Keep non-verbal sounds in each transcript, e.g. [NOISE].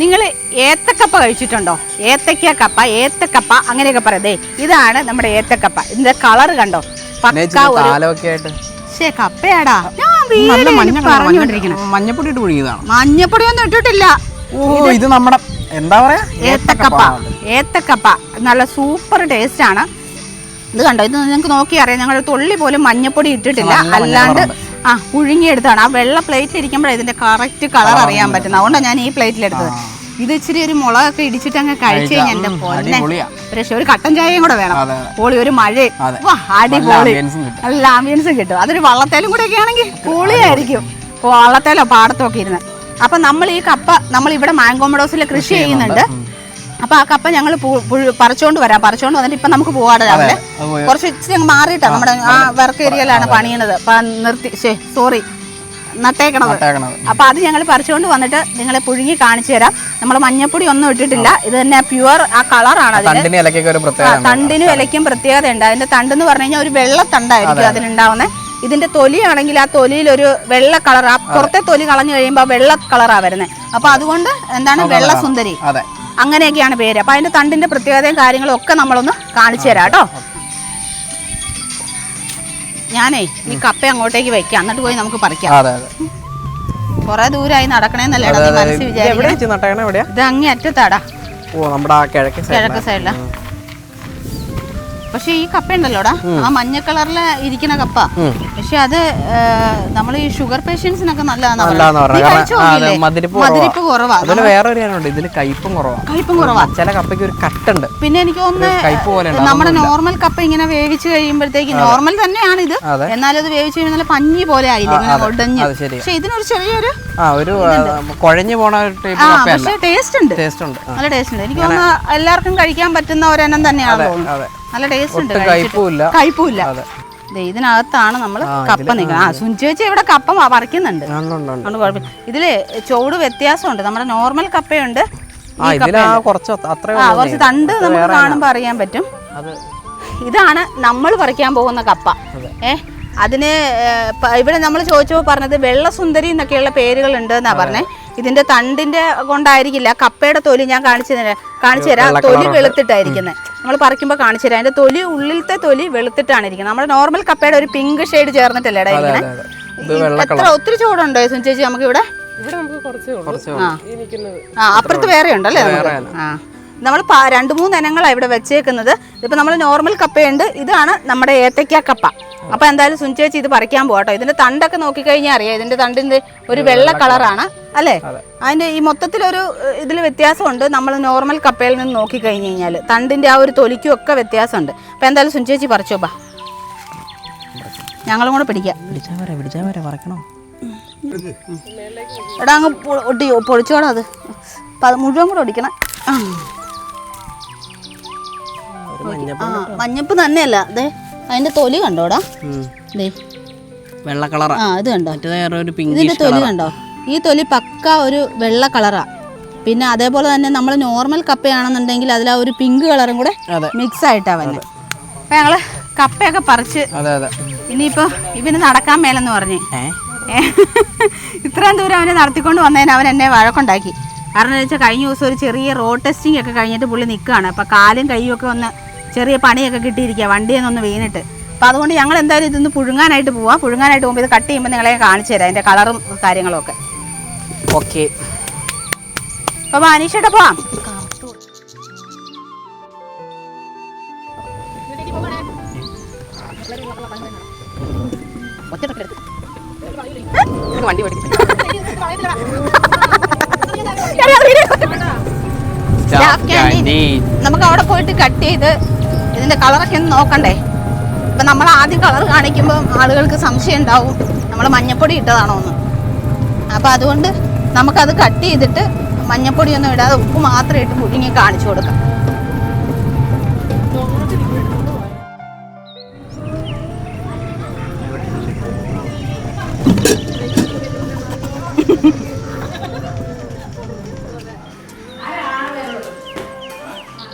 നിങ്ങൾ ഏത്തക്കപ്പ കഴിച്ചിട്ടുണ്ടോ? ഏത്തക്ക കപ്പ ഏത്തക്കപ്പ അങ്ങനെയൊക്കെ പറയതേ ഇതാണ് നമ്മുടെ ഏത്തക്കപ്പ. ഇതിന്റെ കളർ കണ്ടോ? കപ്പയാടാ. ഞാൻ മഞ്ഞപ്പൊടി ഇട്ട് പുഴുങ്ങിയതാണ്. മഞ്ഞപ്പൊടിയൊന്നും ഇട്ടിട്ടില്ല. ഓ ഇത് നമ്മുടെ എന്താ പറയാ? ഏത്തക്കപ്പ. ഏത്തക്കപ്പ. നല്ല സൂപ്പർ ടേസ്റ്റ് ആണ്. ഇത് കണ്ടോ? ഇത് നിങ്ങൾക്ക് നോക്കി അറിയാം. ഞങ്ങൾ തുള്ളി പോലും മഞ്ഞപ്പൊടി ഇട്ടിട്ടില്ല. അല്ലാണ്ട് ആ പുഴുങ്ങിയെടുത്താണ് ആ വെള്ള പ്ലേറ്റിൽ ഇരിക്കുമ്പോഴേ ഇതിന്റെ കറക്റ്റ് കളർ അറിയാൻ പറ്റുന്നത്. അതുകൊണ്ടാണ് ഞാൻ ഈ പ്ലേറ്റിൽ എടുത്തത്. ഇത് ഇച്ചിരി ഒരു മുളകൊക്കെ ഇടിച്ചിട്ട് അങ്ങ് കഴിച്ചു കഴിഞ്ഞാൽ എന്റെ പൊന്നെ പക്ഷെ ഒരു കട്ടൻ ചായയും കൂടെ വേണം. പോളി ഒരു മഴ. അതെ. അടിപൊളി. നല്ല ആംബിയൻസും കിട്ടും. അതൊരു വള്ളത്തേലും കൂടെ ഒക്കെ ആണെങ്കിൽ പൊളിയായിരിക്കും. വള്ളത്തേലോ പാടത്തൊക്കെ ഇരുന്ന്. അപ്പൊ നമ്മൾ ഈ കപ്പ നമ്മൾ ഇവിടെ മാങ്കോമഡോസിൽ കൃഷി ചെയ്യുന്നുണ്ട്. അപ്പൊ ആ കപ്പ ഞങ്ങൾ പറിച്ചോണ്ട് വരാം. പറിച്ചോണ്ട് വന്നിട്ട് ഇപ്പൊ നമുക്ക് പോവാടെ രാവിലെ. കുറച്ച് ഇച്ചിരി മാറിയിട്ടാണ് മാറിയിട്ടാ. നമ്മുടെ ആ വർക്ക് ഏരിയയിലാണ് പണിയണത്. അപ്പൊ നിർത്തി സോറി. നട്ടേക്കണത്. അപ്പൊ അത് ഞങ്ങൾ പറിച്ചുകൊണ്ട് വന്നിട്ട് നിങ്ങളെ പുഴുങ്ങി കാണിച്ചു തരാം. നമ്മൾ മഞ്ഞപ്പൊടി ഒന്നും ഇട്ടിട്ടില്ല. ഇത് തന്നെ പ്യുവർ ആ കളറാണ് തണ്ടിന് ഇലയ്ക്കും പ്രത്യേകത ഉണ്ട്. അതിന്റെ തണ്ടെന്ന് പറഞ്ഞു കഴിഞ്ഞാൽ ഒരു വെള്ള തണ്ടായിരിക്കും അതിലുണ്ടാവുന്നത് ഇതിന്റെ തൊലിയാണെങ്കിൽ ആ തൊലിയിൽ ഒരു വെള്ള കളർ ആ പുറത്തെ തൊലി കളഞ്ഞു കഴിയുമ്പോൾ വെള്ള കളറാ വരുന്നത് അപ്പൊ അതുകൊണ്ട് എന്താണ് വെള്ള സുന്ദരി. അങ്ങനെയൊക്കെയാണ് പേര്. അപ്പൊ അതിന്റെ തണ്ടിന്റെ പ്രത്യേകതയും കാര്യങ്ങളും ഒക്കെ നമ്മളൊന്ന് കാണിച്ചു തരാം കേട്ടോ. ഞാനേ ഈ കപ്പ അങ്ങോട്ടേക്ക് വെക്കാം എന്നിട്ട് പോയി നമുക്ക് പറിക്കാം. അതെ അതെ. കുറെ ദൂരമായി നടക്കണേന്നല്ലേ നീ. മനസ്സിൽ വിചാരിച്ചു ഇത് അങ്ങേ അറ്റത്താടാ. ഓ നമ്മുടെ കിഴക്ക് സൈഡിലാ പക്ഷെ ഈ കപ്പ ഉണ്ടല്ലോടാ? ആ മഞ്ഞ കളറിൽ ഇരിക്കുന്ന കപ്പ. പക്ഷെ അത് നമ്മൾ ഈ ഷുഗർ പേഷ്യൻസിനൊക്കെ നല്ലതാണ് നല്ലതാന്ന് പറയുന്നത്. നീ പറഞ്ഞത്. കഴിച്ചു കാരണം, ആ, നോക്കിയില്ലേ? മധുരിപ്പ് കുറവാ. അതുപോലെ വേറെ ഒരു കാര്യമുണ്ട്. ഇതിൽ കയ്പും കുറവാണ് കയ്പും കുറവാ. ചില കപ്പയ്ക്ക് ഒരു കട്ടുണ്ട്. പിന്നെ എനിക്ക് തോന്നുന്നു നമ്മുടെ നോർമൽ കപ്പ ഇങ്ങനെ വേവിച്ച് കഴിയുമ്പോഴത്തേക്ക് നോർമൽ തന്നെയാണ് ഇത്. എന്നാലും അത് വേവിച്ച് കഴിയുമ്പോൾ നല്ല പഞ്ഞി പോലെ ആയില്ല? ഇങ്ങനെ ശരിയാ. പക്ഷെ ഇതിനൊരു ചെറിയൊരു ആ ഒരു കുഴഞ്ഞു പോണ പക്ഷെ ടേസ്റ്റ് ഉണ്ട്. ടേസ്റ്റ് ഉണ്ട്. നല്ല ടേസ്റ്റ് ഉണ്ട്. എനിക്ക് തോന്നുന്നു എല്ലാവർക്കും കഴിക്കാൻ പറ്റുന്ന ഒരെണ്ണം തന്നെയാണ് തോന്നുന്നത് നല്ല ടേസ്റ്റ് ഉണ്ട് ഇതിനകത്താണ് നമ്മൾ കപ്പ നിൽക്കുന്നത് ആ സുഞ്ചി ചേച്ചി ഇവിടെ കപ്പ വറക്കുന്നുണ്ട് പറിക്കുന്നുണ്ട്. അതുകൊണ്ട് കുഴപ്പമില്ല ഇതിൽ ചൂട് വ്യത്യാസമുണ്ട്. നമ്മുടെ നോർമൽ കപ്പയുണ്ട്. കുറച്ച് തണ്ട് നമുക്ക് കാണുമ്പോൾ അറിയാൻ പറ്റും. ഇതാണ് നമ്മൾ പറിക്കാൻ പോകുന്ന കപ്പ. ഏ അതിന് ഇവിടെ നമ്മൾ ചോദിച്ചപ്പോൾ പറഞ്ഞത് വെള്ളസുന്ദരി എന്നൊക്കെയുള്ള പേരുകൾ ഉണ്ട് എന്നാ പറഞ്ഞേ. ഇതിന്റെ തണ്ടിന്റെ കൊണ്ടായിരിക്കില്ല. കപ്പയുടെ തൊലി ഞാൻ കാണിച്ചു തരാം കാണിച്ചു തരാം. തൊലി വെളുത്തിട്ടായിരിക്കുന്നത് നമ്മൾ പറിക്കുമ്പോൾ കാണിച്ചു തരാം. അതിന്റെ തൊലി ഉള്ളിലത്തെ തൊലി വെളുത്തിട്ടാണ് ഇരിക്കുന്നത്. നമ്മുടെ നോർമൽ കപ്പയുടെ ഒരു പിങ്ക് ഷെയ്ഡ് ചേർന്നിട്ടല്ലേ അതെ ഇരിക്കുന്നത് അതെ ഇത് എത്ര ഒത്തിരി ചൂടുണ്ടോ സുനി ചേച്ചി നമുക്ക് ഇവിടെ ഇവിടെ നമുക്ക് കുറച്ചേ ഉള്ളൂ. കുറച്ച് ആ. ഈ നിൽക്കുന്നത് ആ അപ്പുറത്ത് വേറെ ഉണ്ടല്ലേ ആ. നമ്മൾ രണ്ട് മൂന്ന് ഇനങ്ങളാണ് ഇവിടെ വെച്ചേക്കുന്നത്. ഇതിപ്പോൾ നമ്മൾ നോർമൽ കപ്പയുണ്ട്. ഇതാണ് നമ്മുടെ ഏത്തയ്ക്ക കപ്പ. അപ്പോൾ എന്തായാലും സുനിച്ചേച്ചി ഇത് പറിക്കാൻ പോകട്ടോ ഇതിന്റെ തണ്ടൊക്കെ നോക്കിക്കഴിഞ്ഞാൽ അറിയാം. ഇതിന്റെ തണ്ടിന്റെ ഒരു വെള്ള കളറാണ് അല്ലേ? അതിന്റെ ഈ മൊത്തത്തിലൊരു ഇതിൽ വ്യത്യാസമുണ്ട്. നമ്മൾ നോർമൽ കപ്പയിൽ നിന്ന് നോക്കി കഴിഞ്ഞ് കഴിഞ്ഞാൽ തണ്ടിന്റെ ആ ഒരു തൊലിക്കും ഒക്കെ വ്യത്യാസമുണ്ട്. അപ്പൊ എന്തായാലും സുഞ്ചേച്ചി പറിച്ചോ ബാ. ഞങ്ങളും കൂടെ പിടിക്കാം. എടാ അങ്ങ് ഒട്ടി പൊളിച്ചോടാ അത്. മുഴുവൻ കൂടെ ഒടിക്കണം. ആ. മഞ്ഞപ്പ് തന്നെയല്ല. അതെ അതിന്റെ തൊലി കണ്ടോടാ. വെള്ള കളർ ആ ഇത് കണ്ടോ? ഇതിന്റെ തൊലി കണ്ടോ? ഈ തൊലി പക്ക ഒരു വെള്ള കളറാണ് പിന്നെ അതേപോലെ തന്നെ നമ്മൾ നോർമൽ കപ്പയാണെന്നുണ്ടെങ്കിൽ അതിൽ ആ ഒരു പിങ്ക് കളറും കൂടെ മിക്സ് ആയിട്ടാ വന്നെ. അപ്പം ഞങ്ങൾ കപ്പയൊക്കെ പറിച്ച് ഇനിയിപ്പോൾ ഇവന് നടക്കാൻ മേലെന്ന് പറഞ്ഞു. [LAUGHS] ഇത്രയും ദൂരം അവനെ നടത്തിക്കൊണ്ട് വന്നതിന് അവൻ എന്നെ വഴക്കുണ്ടാക്കി. കാരണം എന്ന് വെച്ചാൽ കഴിഞ്ഞ ദിവസം ഒരു ചെറിയ റോഡ് ടെസ്റ്റിംഗ് ഒക്കെ കഴിഞ്ഞിട്ട് പുള്ളി നിൽക്കുകയാണ് അപ്പം കാലും കൈയും ഒക്കെ ഒന്ന് ചെറിയ പണിയൊക്കെ കിട്ടിയിരിക്കുക വണ്ടിയിൽ നിന്നൊന്ന് വീണിട്ട്. അപ്പം അതുകൊണ്ട് ഞങ്ങൾ എന്തായാലും ഇതൊന്ന് പുഴുങ്ങാനായിട്ട് പോവാം. പുഴുങ്ങാനായിട്ട് പോകുമ്പോൾ ഇത് കട്ട് ചെയ്യുമ്പോൾ നിങ്ങളെ കാണിച്ചു തരാം. അതിന്റെ കളറും കാര്യങ്ങളും ഒക്കെ. ഓക്കെ. അപ്പൊ അനീഷയുടെ പോവാം. വണ്ടി. നമുക്ക് അവിടെ പോയിട്ട് കട്ട് ചെയ്ത് ഇതിന്റെ കളറൊക്കെ ഒന്ന് നോക്കണ്ടേ? ഇപ്പൊ നമ്മൾ ആദ്യം കളർ കാണിക്കുമ്പോൾ ആളുകൾക്ക് സംശയം ഉണ്ടാവും. നമ്മൾ മഞ്ഞപ്പൊടി ഇട്ടതാണോ എന്ന് അപ്പൊ അതുകൊണ്ട് നമുക്കത് കട്ട് ചെയ്തിട്ട് മഞ്ഞപ്പൊടി ഒന്നും ഇടാതെ ഉപ്പ് മാത്രം ഇട്ട് പുഴുങ്ങി കാണിച്ചു കൊടുക്കാം.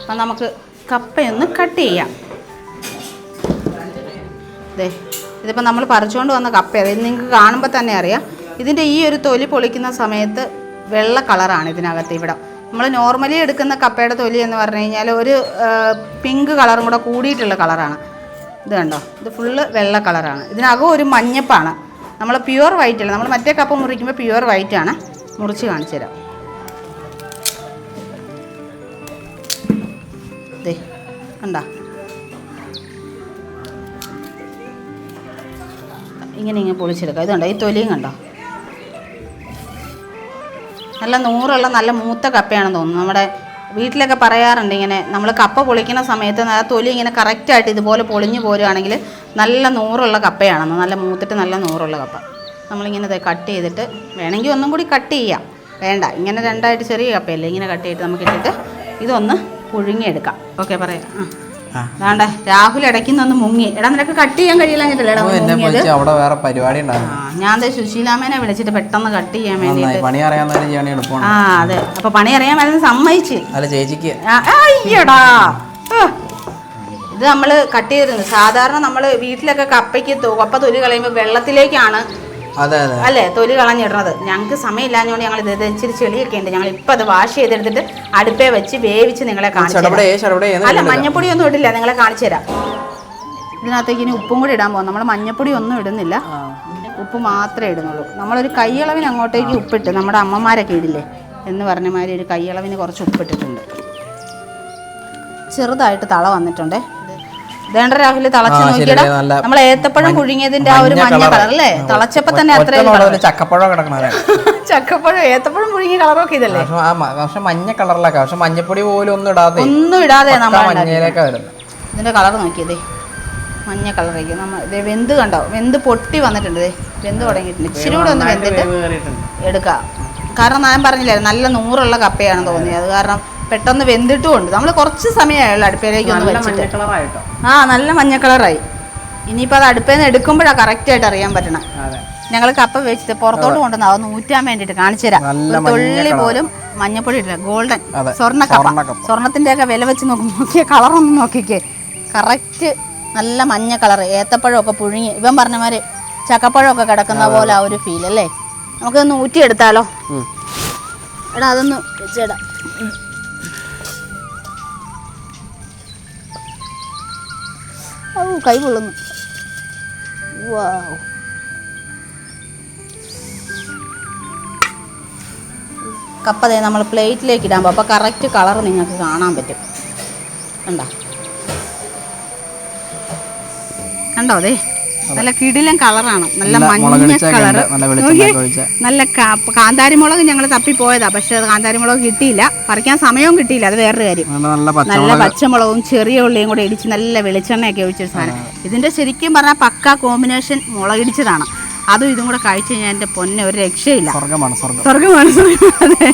അപ്പം നമുക്ക് കപ്പയൊന്ന് കട്ട് ചെയ്യാം. അതെ ഇതിപ്പോൾ നമ്മൾ പറിച്ചുകൊണ്ട് വന്ന കപ്പയാണ് ഇത് നിങ്ങൾക്ക് കാണുമ്പോൾ തന്നെ അറിയാം. ഇതിന്റെ ഈ ഒരു തൊലി പൊളിക്കുന്ന സമയത്ത് വെള്ള കളറാണ് ഇതിനകത്ത് ഇവിടെ. നമ്മൾ നോർമലി എടുക്കുന്ന കപ്പയുടെ തൊലി എന്ന് പറഞ്ഞു കഴിഞ്ഞാൽ ഒരു പിങ്ക് കളറും കൂടെ കൂടിയിട്ടുള്ള കളറാണ് ഇത് കണ്ടോ? ഇത് ഫുള്ള് വെള്ള കളറാണ് ഇതിനകം ഒരു മഞ്ഞപ്പാണ്. നമ്മൾ പ്യുവർ വൈറ്റ് അല്ല. നമ്മൾ മറ്റേ കപ്പ മുറിക്കുമ്പോൾ പ്യുവർ വൈറ്റ് ആണ്. മുറിച്ച് കാണിച്ചു തരാം. ദേ കണ്ടോ? ഇങ്ങനെ ഇങ്ങനെ പൊളിച്ചെടുക്കാം. ഇതുണ്ടോ ഈ തൊലിയും കണ്ടോ? നല്ല നൂറുള്ള നല്ല മൂത്ത കപ്പയാണെന്ന് തോന്നുന്നു. നമ്മുടെ വീട്ടിലൊക്കെ പറയാറുണ്ട് ഇങ്ങനെ നമ്മൾ കപ്പ പൊളിക്കുന്ന സമയത്ത് ആ തൊലി ഇങ്ങനെ കറക്റ്റായിട്ട് ഇതുപോലെ പൊളിഞ്ഞു പോരുകയാണെങ്കിൽ നല്ല നൂറുള്ള കപ്പയാണെന്ന് നല്ല മൂത്തിട്ട് നല്ല നൂറുള്ള കപ്പ. നമ്മളിങ്ങനെ കട്ട് ചെയ്തിട്ട് വേണമെങ്കിൽ ഒന്നും കൂടി കട്ട് ചെയ്യാം. വേണ്ട ഇങ്ങനെ രണ്ടായിട്ട് ചെറിയ കപ്പയല്ലേ ഇങ്ങനെ കട്ട് ചെയ്തിട്ട് നമുക്ക് ഇട്ടിട്ട് ഇതൊന്ന് പുഴുങ്ങിയെടുക്കാം. ഓക്കെ പറയാം. ആ അതാണ്ട് രാഹുൽ ഇടയ്ക്കുന്നൊന്ന് മുങ്ങി. എടാ നിനക്ക് കട്ട് ചെയ്യാൻ കഴിയില്ല അവിടെ വേറെ പരിപാടി ഞാൻ സുശീലാമേനെ വിളിച്ചിട്ട് പെട്ടെന്ന് കട്ട് ചെയ്യാൻ വേണ്ടി പണി ആ അതെ. അപ്പൊ പണി അറിയാൻ വരുന്ന സമ്മതിച്ച്. അല്ല ചേച്ചിക്ക്. അയ്യടാ. ഇത് നമ്മൾ കട്ട് ചെയ്തിരുന്നു സാധാരണ നമ്മൾ വീട്ടിലൊക്കെ കപ്പയ്ക്ക് കപ്പ തൊലി കളയുമ്പോൾ വെള്ളത്തിലേക്കാണ് അല്ലേ? തൊലി കളഞ്ഞിടണത്. ഞങ്ങൾക്ക് സമയമില്ലാഞ്ഞുകൊണ്ട് ഞങ്ങൾ ഇത് ഇച്ചിരി ചെളിയൊക്കെ ഉണ്ട്. ഞങ്ങൾ ഇപ്പം അത് വാഷ് ചെയ്തെടുത്തിട്ട് അടുപ്പേ വെച്ച് വേവിച്ച് നിങ്ങളെ കാണിച്ചു അല്ല മഞ്ഞപ്പൊടി ഒന്നും ഇടില്ല. നിങ്ങളെ കാണിച്ചു തരാം. ഇതിനകത്തേക്ക് ഇനി ഉപ്പും കൂടി ഇടാൻ പോകും. നമ്മൾ മഞ്ഞപ്പൊടി ഒന്നും ഇടുന്നില്ല. ഉപ്പ് മാത്രമേ ഇടുന്നുള്ളൂ. നമ്മളൊരു കൈയളവിന് അങ്ങോട്ടേക്ക് ഉപ്പിട്ട് നമ്മുടെ അമ്മമാരൊക്കെ ഇടില്ലേ എന്ന് പറഞ്ഞ മാതിരി ഒരു കൈയളവിന് കുറച്ച് ഉപ്പിട്ടിട്ടുണ്ട്. ചെറുതായിട്ട് തള വന്നിട്ടുണ്ടേ. ദേണ്ട രാഹുൽ തിളച്ച് നോക്കിയടാ. നമ്മൾ ഏത്തപ്പഴം പുഴുങ്ങിയതിന്റെ ആ ഒരു മഞ്ഞ കളർ അല്ലേ തിളച്ചപ്പോ തന്നെ അത്രയും ചക്കപ്പഴം കിടക്കണ ചക്കപ്പഴം [LAUGHS] ഏത്തപ്പഴം പുഴുങ്ങിയ കളറൊക്കെ ഇതല്ലേ? പക്ഷെ ആ മഞ്ഞ കളറിലൊക്കെ പക്ഷെ മഞ്ഞപ്പൊടി പോലും ഒന്നും ഇടാതെ ഒന്നും ഇടാതെ നമ്മൾ മഞ്ഞയിലൊക്കെ വരുന്നത്. ഇതിന്റെ കളർ നോക്കിയതേ. മഞ്ഞ കളറേക്ക് നമ്മൾ ഇതേ വെന്ത് കണ്ടോ? വെന്ത് പൊട്ടി വന്നിട്ടുണ്ട് ദേ. വെന്ത് തുടങ്ങിയിട്ടുണ്ട്. ഇച്ചിരി കൂടെ ഒന്ന് വെന്തിട്ട് എടുക്കാം. കാരണം ഞാൻ പറഞ്ഞില്ലേ നല്ല നൂറുള്ള കപ്പയാണ് തോന്നിയത്. അത് കാരണം പെട്ടെന്ന് വെന്തിട്ടും ഉണ്ട് നമ്മൾ കുറച്ച് സമയമായുള്ളൂ അടുപ്പിലേക്ക് ഒന്ന് വെച്ചിട്ട്. കളറായിട്ടോ. ആ നല്ല മഞ്ഞ കളറായി. ഇനിയിപ്പോൾ അത് അടുപ്പേന്ന് നിന്ന് എടുക്കുമ്പോഴാണ് കറക്റ്റായിട്ട് അറിയാൻ പറ്റണം. ഞങ്ങൾ കപ്പ വെച്ചിട്ട് പുറത്തോട്ട് കൊണ്ടുവന്ന അത് നൂറ്റാൻ വേണ്ടിയിട്ട് കാണിച്ചു തരാം. തൊള്ളി പോലും മഞ്ഞപ്പൊടി ഇട്ടില്ല. ഗോൾഡൻ സ്വർണ കപ്പ. സ്വർണത്തിന്റെ ഒക്കെ വില വെച്ച് നോക്കും നോക്കിയ കളറൊന്നും നോക്കിക്കേ. കറക്റ്റ് നല്ല മഞ്ഞ കളർ ഏത്തപ്പഴമൊക്കെ പുഴുങ്ങി. ഇവൻ പറഞ്ഞ മാതിരി ചക്കപ്പഴമൊക്കെ കിടക്കുന്ന പോലെ ആ ഒരു ഫീൽ അല്ലേ? നമുക്കൊന്ന് ഊറ്റിയെടുത്താലോ? എടാ അതൊന്ന് വെച്ചേടാ ഓ കൈ പൊള്ളുന്നു വാവ് നമ്മൾ പ്ലേറ്റിലേക്ക് ഇടാൻ അപ്പോൾ കറക്റ്റ് കളർ നിങ്ങൾക്ക് കാണാൻ പറ്റും. കണ്ടോ? കണ്ടോ അതെ നല്ല കിടിലൻ കളറാണ്. നല്ല മഞ്ഞ കളർ കളറ്. നല്ല കാന്താരി മുളക് ഞങ്ങൾ തപ്പിപ്പോയതാ. പക്ഷെ അത് കാന്താരി മുളക് കിട്ടിയില്ല. പറിക്കാൻ സമയവും കിട്ടിയില്ല. അത് വേറൊരു കാര്യം. നല്ല പച്ചമുളക്. ചെറിയ ഉള്ളിയും കൂടെ ഇടിച്ച് നല്ല വെളിച്ചെണ്ണയൊക്കെ ഒഴിച്ചൊരു സാധനം. ഇതിന്റെ ശരിക്കും പറഞ്ഞാൽ പക്ക കോമ്പിനേഷൻ മുളകിടിച്ചതാണ് അതും ഇതും കൂടെ കഴിച്ചു കഴിഞ്ഞാൽ എന്റെ പൊന്നെ ഒരു രക്ഷയില്ല. സ്വർഗമാണ് സ്വർഗം സ്വർഗമാണ് സ്വർഗം അതെ.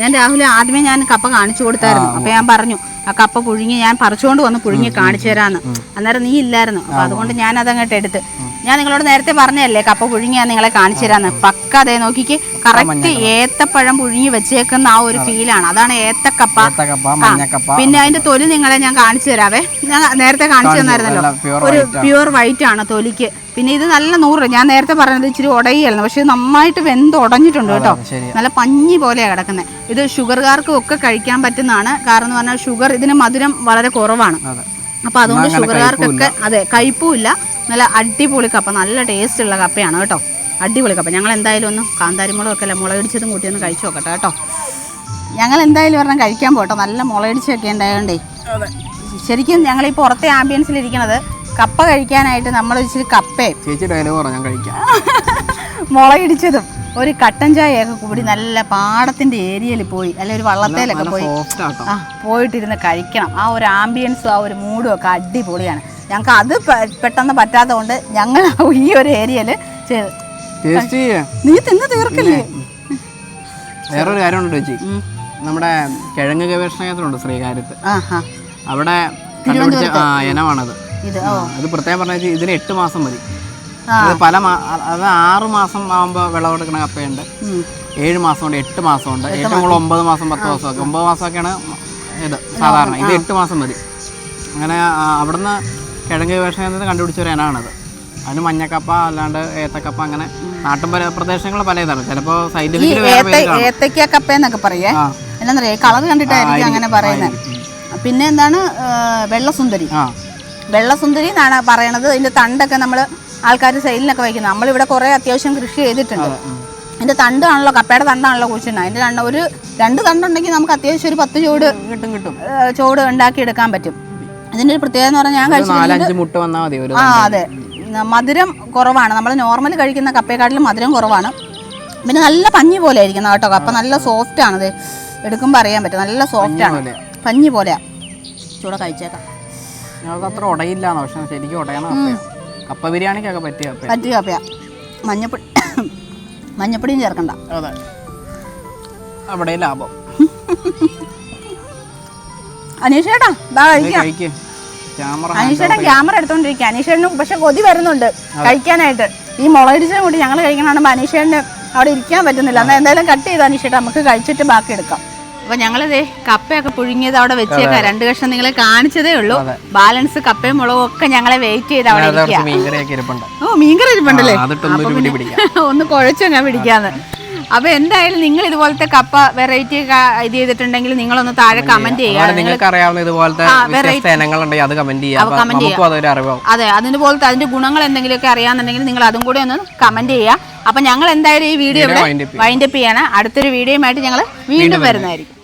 ഞാൻ രാഹുൽ ആദ്യമേ ഞാൻ കപ്പ കാണിച്ചു കൊടുത്തായിരുന്നു. അപ്പൊ ഞാൻ പറഞ്ഞു ആ കപ്പ പുഴുങ്ങി ഞാൻ പറിച്ചുകൊണ്ട് വന്ന് പുഴുങ്ങി കാണിച്ചു തരാന്ന്. അന്നേരം നീ ഇല്ലായിരുന്നു. അപ്പൊ അതുകൊണ്ട് ഞാൻ അതങ്ങോട്ട് എടുത്ത് ഞാൻ നിങ്ങളോട് നേരത്തെ പറഞ്ഞല്ലേ കപ്പ പുഴുങ്ങി ഞാൻ നിങ്ങളെ കാണിച്ചു തരാന്ന് പക്ക അതേ നോക്കിക്ക്. കറക്റ്റ് ഏത്തപ്പഴം പുഴുങ്ങി വെച്ചേക്കുന്ന ആ ഒരു ഫീലാണ്. അതാണ് ഏത്തക്കപ്പ. പിന്നെ അതിന്റെ തൊലി നിങ്ങളെ ഞാൻ കാണിച്ചു തരാവേ. ഞാൻ നേരത്തെ കാണിച്ചു തന്നായിരുന്നല്ലോ. ഒരു പ്യൂർ പ്യുവർ വൈറ്റ് ആണ് തൊലിക്ക്. പിന്നെ ഇത് നല്ല നൂറ്. ഞാൻ നേരത്തെ പറഞ്ഞത് ഇച്ചിരി ഉടയായിരുന്നു പക്ഷെ ഇത് നന്നായിട്ട് വെന്ത് ഉടഞ്ഞിട്ടുണ്ട് കേട്ടോ. ശരിയാ. നല്ല പഞ്ഞി പോലെയാണ് കിടക്കുന്നത് ഇത് ഷുഗർകാർക്കും ഒക്കെ കഴിക്കാൻ പറ്റുന്നതാണ്. കാരണം എന്ന് പറഞ്ഞാൽ ഷുഗർ ഇതിന് മധുരം വളരെ കുറവാണ്. അതെ. അപ്പൊ അതുകൊണ്ട് ഷുഗർകാർക്കൊക്കെ അതെ കയ്പും ഇല്ല നല്ല അടിപൊളി കപ്പ നല്ല ടേസ്റ്റ് ഉള്ള കപ്പയാണ് കേട്ടോ. അടിപൊളി കപ്പ. ഞങ്ങൾ എന്തായാലും ഒന്ന് കാന്താരിമുളകൊക്കെ അല്ല മുളകടിച്ചതും കൂട്ടി ഒന്ന് കഴിച്ചു നോക്കട്ടെ കേട്ടോ. ഞങ്ങൾ എന്തായാലും ഒരെണ്ണം കഴിക്കാൻ പോട്ടോ. നല്ല മുളകടിച്ചൊക്കെ ഉണ്ടായതുകൊണ്ടേ ശരിക്കും ഞങ്ങൾ ഈ പുറത്തെ ആംബിയൻസിൽ ഇരിക്കണത് കപ്പ കഴിക്കാനായിട്ട് നമ്മൾ ഇച്ചിരി കപ്പയും ചേച്ചി ഡയലോഗ് ഞാൻ കഴിക്കാം. [LAUGHS] മുളകിടിച്ചതും ഒരു കട്ടൻ ചായയൊക്കെ കൂടി നല്ല പാടത്തിന്റെ ഏരിയയിൽ പോയി അല്ലെ ഒരു വള്ളത്തേലൊക്കെ പോയി ആ പോയിട്ടിരുന്ന് കഴിക്കണം. ആ ഒരു ആംബിയൻസും ആ ഒരു മൂഡും ഒക്കെ അടിപൊളിയാണ്. ഞങ്ങൾക്ക് അത് പെട്ടെന്ന് പറ്റാത്തതുകൊണ്ട് ഞങ്ങൾ [LAUGHS] ഈ ഒരു ഏരിയയിൽ ചെയ്ത് നീ തിന്ന് തീർക്കില്ലേ? വേറൊരു കാര്യമുണ്ട് ചേച്ചി. നമ്മുടെ കിഴങ്ങ് ഗവേഷണ കേന്ദ്രമുണ്ട് ശ്രീകാര്യത്ത്. അവിടെ കണ്ടുപിടിച്ച ഇനമാണത്. അത് പ്രത്യേകം പറഞ്ഞാൽ ഇതിന് എട്ട് മാസം മതി. അത് പല അത് ആറ് മാസം ആകുമ്പോൾ വിളവെടുക്കുന്ന കപ്പയുണ്ട്. ഏഴ് മാസമുണ്ട് എട്ട് മാസമുണ്ട് ഏറ്റവും കൂടുതൽ ഒമ്പത് മാസം പത്ത് മാസമൊക്കെ. ഒമ്പത് മാസമൊക്കെയാണ് ഇത് സാധാരണ. ഇത് എട്ട് മാസം മതി. അങ്ങനെ അവിടുന്ന് കിഴങ്ങ് കേന്ദ്രത്തിൽ കണ്ടുപിടിച്ച ഒരു ഇനമാണത്. അതിന് മഞ്ഞക്കപ്പ അല്ലാണ്ട് ഏത്തക്കപ്പ അങ്ങനെ നാട്ടിൻ പ്രദേശങ്ങൾ പല ഇതാണ് ചിലപ്പോൾ ഏത്തക്ക കപ്പ എന്നൊക്കെ പറയേ? കളർ കണ്ടിട്ടായിരിക്കും അങ്ങനെ പറയുന്നത് പിന്നെ എന്താണ് വെള്ളസുന്ദരി. വെള്ളസുന്ദരി എന്നാണ് പറയണത്. ഇതിന്റെ തണ്ടൊക്കെ നമ്മൾ ആൾക്കാർ സെയിലിനൊക്കെ വയ്ക്കുന്നത്. നമ്മളിവിടെ കുറേ അത്യാവശ്യം കൃഷി ചെയ്തിട്ടുണ്ട്. അതിന്റെ തണ്ടാണല്ലോ കപ്പയുടെ തണ്ടാണല്ലോ കുഴിച്ചിട്ടുണ്ട് അതിന്റെ തണ്ട് ഒരു രണ്ട് തണ്ടുണ്ടെങ്കിൽ നമുക്ക് അത്യാവശ്യം ഒരു പത്ത് ചൂട് കിട്ടും കിട്ടും. ചോട് ഉണ്ടാക്കി എടുക്കാൻ പറ്റും. ഇതിന്റെ ഒരു പ്രത്യേകത എന്ന് പറഞ്ഞാൽ ഞാൻ കഴിച്ചിട്ടുണ്ട് ആ അതെ. മധുരം കുറവാണ്. നമ്മൾ നോർമൽ കഴിക്കുന്ന കപ്പയെക്കാട്ടിലും മധുരം കുറവാണ്. പിന്നെ നല്ല പഞ്ഞി പോലെ ആയിരിക്കുന്ന കേട്ടോ കപ്പ. നല്ല സോഫ്റ്റ് ആണ് ഇത്. എടുക്കുമ്പോൾ അറിയാൻ പറ്റും. നല്ല സോഫ്റ്റ് ആണ്. പഞ്ഞി പോലെയാ. ചൂടെ കഴിച്ചേക്കാം. ഞങ്ങൾക്ക് അത്ര ഉടയില്ലാന്ന് പക്ഷെ ശരിക്കും ഉടയണ കപ്പയാണ് കപ്പ ബിരിയാണിക്കൊക്കെ പറ്റിയ കപ്പ പറ്റിയ കപ്പയാ. മഞ്ഞപ്പൊടി മഞ്ഞപ്പൊടിയും ചേർക്കണ്ട. അതെ. അവിടെ ലാഭം. [LAUGHS] അനീഷേട്ടാ ഇതാ കഴിക്കാം. അനീഷേട്ടൻ ക്യാമറ എടുത്തോണ്ടിരിക്കുക അനീഷേട്ടന് പക്ഷെ കൊതി വരുന്നുണ്ട് കഴിക്കാനായിട്ട്. ഈ മുളകടിച്ചും കൂടി ഞങ്ങൾ കഴിക്കണ അനീഷേട്ടന് അവിടെ ഇരിക്കാൻ പറ്റുന്നില്ല. എന്നാൽ എന്തായാലും കട്ട് ചെയ്ത് അനീഷേട്ടൻ നമുക്ക് കഴിച്ചിട്ട് ബാക്കി എടുക്കാം. അപ്പൊ ഞങ്ങളിതേ കപ്പയൊക്കെ പുഴുങ്ങിയത് അവിടെ വെച്ചേക്കാം. രണ്ട് കഷ്ണം നിങ്ങളെ കാണിച്ചതേ ഉള്ളൂ. ബാലൻസ് കപ്പയും മുളകും ഒക്കെ ഞങ്ങളെ വെയിറ്റ് ചെയ്ത് അവിടെ ഓ മീൻകറി ഇരിപ്പുണ്ടല്ലേ. [LAUGHS] ഒന്ന് കുഴച്ചു ഞാൻ പിടിക്കാന്ന്. അപ്പൊ എന്തായാലും നിങ്ങൾ ഇതുപോലത്തെ കപ്പ വെറൈറ്റി ഇത് ചെയ്തിട്ടുണ്ടെങ്കിൽ നിങ്ങളൊന്ന് താഴെ കമന്റ് ചെയ്യാം നിങ്ങൾക്ക് അറിയാവുന്ന ഇതുപോലത്തെ അത് കമന്റ് ചെയ്യാം അതെ അതിന് പോലത്തെ അതിന്റെ ഗുണങ്ങൾ എന്തെങ്കിലുമൊക്കെ അറിയാന്നുണ്ടെങ്കിൽ നിങ്ങൾ അതും കൂടി ഒന്ന് കമന്റ് ചെയ്യുക. അപ്പൊ ഞങ്ങൾ എന്തായാലും ഈ വീഡിയോ വൈൻഡപ്പ് ചെയ്യാണ്. അടുത്തൊരു വീഡിയോയുമായിട്ട് ഞങ്ങൾ വീണ്ടും വരുന്നതായിരിക്കും.